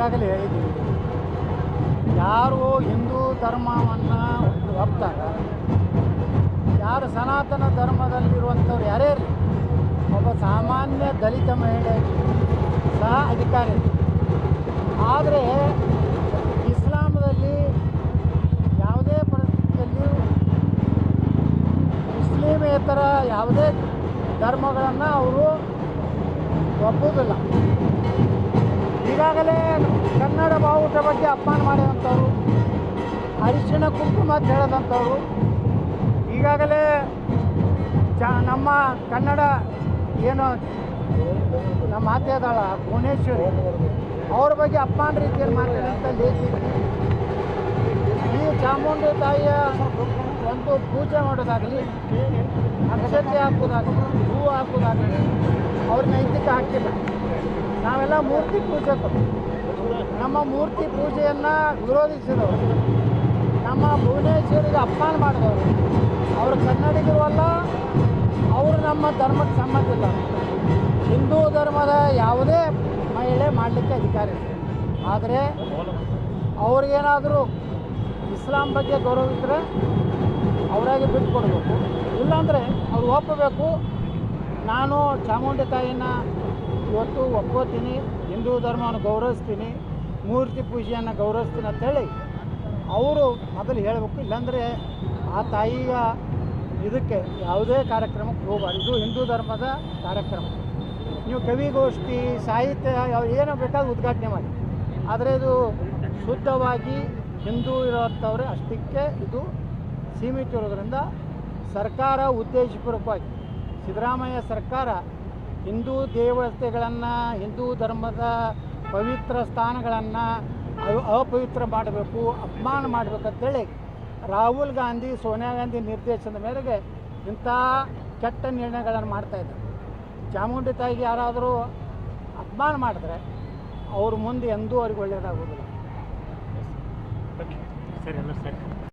ಈಗಾಗಲೇ ಹೇಳಿದ್ದೀವಿ ಯಾರು ಹಿಂದೂ ಧರ್ಮವನ್ನು ಒಪ್ತಾರೆ ಯಾರು ಸನಾತನ ಧರ್ಮದಲ್ಲಿರುವಂಥವ್ರು ಯಾರೇ ಇರಲಿ, ಒಬ್ಬ ಸಾಮಾನ್ಯ ದಲಿತ ಮಹಿಳೆ ಸಹ ಅಧಿಕಾರಿ ಆದರೆ ಇಸ್ಲಾಮದಲ್ಲಿ ಯಾವುದೇ ಪರಿಸ್ಥಿತಿಯಲ್ಲಿಯೂ ಮುಸ್ಲಿಮೇತರ ಯಾವುದೇ ಧರ್ಮಗಳನ್ನು ಅವರು ಒಪ್ಪುವುದಿಲ್ಲ. ಈಗಾಗಲೇ ಕನ್ನಡ ಬಾವುಟ ಬಗ್ಗೆ ಅಪಮಾನ ಮಾಡಿದಂಥವ್ರು, ಅರಿಶಿಣ ಕುಂಕುಮ ಅಂತ ಹೇಳದಂಥವ್ರು, ಈಗಾಗಲೇ ಚ, ನಮ್ಮ ಕನ್ನಡ ಏನು, ನಮ್ಮ ಮಾತೆ ಅದಾಳ ಭುವನೇಶ್ವರಿ, ಅವ್ರ ಬಗ್ಗೆ ಅಪಮಾನ ರೀತಿಯಲ್ಲಿ ಮಾತಾಡಂತ ಲೇಖಿ. ಈ ಚಾಮುಂಡಿ ತಾಯಿಯ ಒಂದು ಪೂಜೆ ಮಾಡೋದಾಗಲಿ, ಅಕ್ಷತೆ ಹಾಕೋದಾಗಲಿ ಹೂವು ಹಾಕೋದಾಗಲಿ, ಅವ್ರ ನೈತಿಕ ಹಾಕಿಲ್ಲ ನಾವೆಲ್ಲ ಮೂರ್ತಿ ಪೂಜಕರು ನಮ್ಮ ಮೂರ್ತಿ ಪೂಜೆಯನ್ನು ವಿರೋಧಿಸಿದವರು. ನಮ್ಮ ಭುವನೇಶ್ವರಿಗೆ ಅಪಮಾನ ಮಾಡಿದವರು. ಅವರು ಕನ್ನಡಿಗರು ಅಲ್ಲ ಅವರು ನಮ್ಮ ಧರ್ಮಕ್ಕೆ ಸಂಬಂಧ ಇಲ್ಲ ಹಿಂದೂ ಧರ್ಮದ ಯಾವುದೇ ಮಹಿಳೆ ಮಾಡಲಿಕ್ಕೆ ಅಧಿಕಾರ ಇದೆ ಆದರೆ ಅವ್ರಿಗೇನಾದರೂ ಇಸ್ಲಾಂ ಬಗ್ಗೆ ಗೌರವ ಇದ್ದರೆ ಅವರಾಗಿ ಬಿಟ್ಟು ಕೊಡಬೇಕು ಇಲ್ಲಾಂದರೆ ಅವ್ರು ಒಪ್ಪಬೇಕು. ನಾನು ಚಾಮುಂಡಿ ತಾಯಿನ ಇವತ್ತು ಒಪ್ಕೋತೀನಿ ಹಿಂದೂ ಧರ್ಮವನ್ನು ಗೌರವಿಸ್ತೀನಿ, ಮೂರ್ತಿ ಪೂಜೆಯನ್ನು ಗೌರವಿಸ್ತೀನಿ ಅಂತೇಳಿ ಅವರು ಮೊದಲು ಹೇಳಬೇಕು. ಇಲ್ಲಾಂದರೆ ಆ ತಾಯಿಯ ಇದಕ್ಕೆ ಯಾವುದೇ ಕಾರ್ಯಕ್ರಮಕ್ಕೆ ಹೋಗಬಾರ್ದು. ಇದು ಹಿಂದೂ ಧರ್ಮದ ಕಾರ್ಯಕ್ರಮ. ನೀವು ಕವಿಗೋಷ್ಠಿ ಸಾಹಿತ್ಯ ಏನೋ ಬೇಕಾದ ಉದ್ಘಾಟನೆ ಮಾಡಿ. ಆದರೆ ಇದು ಶುದ್ಧವಾಗಿ ಹಿಂದೂ ಇರೋಂಥವ್ರೆ ಅಷ್ಟಕ್ಕೆ ಇದು ಸೀಮಿತ ಇರೋದರಿಂದ ಸರ್ಕಾರ ಉದ್ದೇಶಪೂರ್ವಕವಾಗಿ ಸಿದ್ದರಾಮಯ್ಯ ಸರ್ಕಾರ ಹಿಂದೂ ದೇವತೆಗಳನ್ನು, ಹಿಂದೂ ಧರ್ಮದ ಪವಿತ್ರ ಸ್ಥಾನಗಳನ್ನು ಅಪವಿತ್ರ ಮಾಡಬೇಕು, ಅಪಮಾನ ಮಾಡಬೇಕಂತೇಳಿ ರಾಹುಲ್ ಗಾಂಧಿ, ಸೋನಿಯಾ ಗಾಂಧಿ ನಿರ್ದೇಶನದ ಮೇರೆಗೆ ಇಂಥ ಕೆಟ್ಟ ನಿರ್ಣಯಗಳನ್ನು ಮಾಡ್ತಾಯಿದ್ದಾರೆ ಚಾಮುಂಡಿ ತಾಯಿಗೆ ಯಾರಾದರೂ ಅಪಮಾನ ಮಾಡಿದ್ರೆ ಅವ್ರ ಮುಂದೆ ಎಂದೂ ಅವ್ರಿಗೆ ಒಳ್ಳೆಯದಾಗೋದಿಲ್ಲ ಸರಿ, ಎಲ್ಲ ಸರಿ.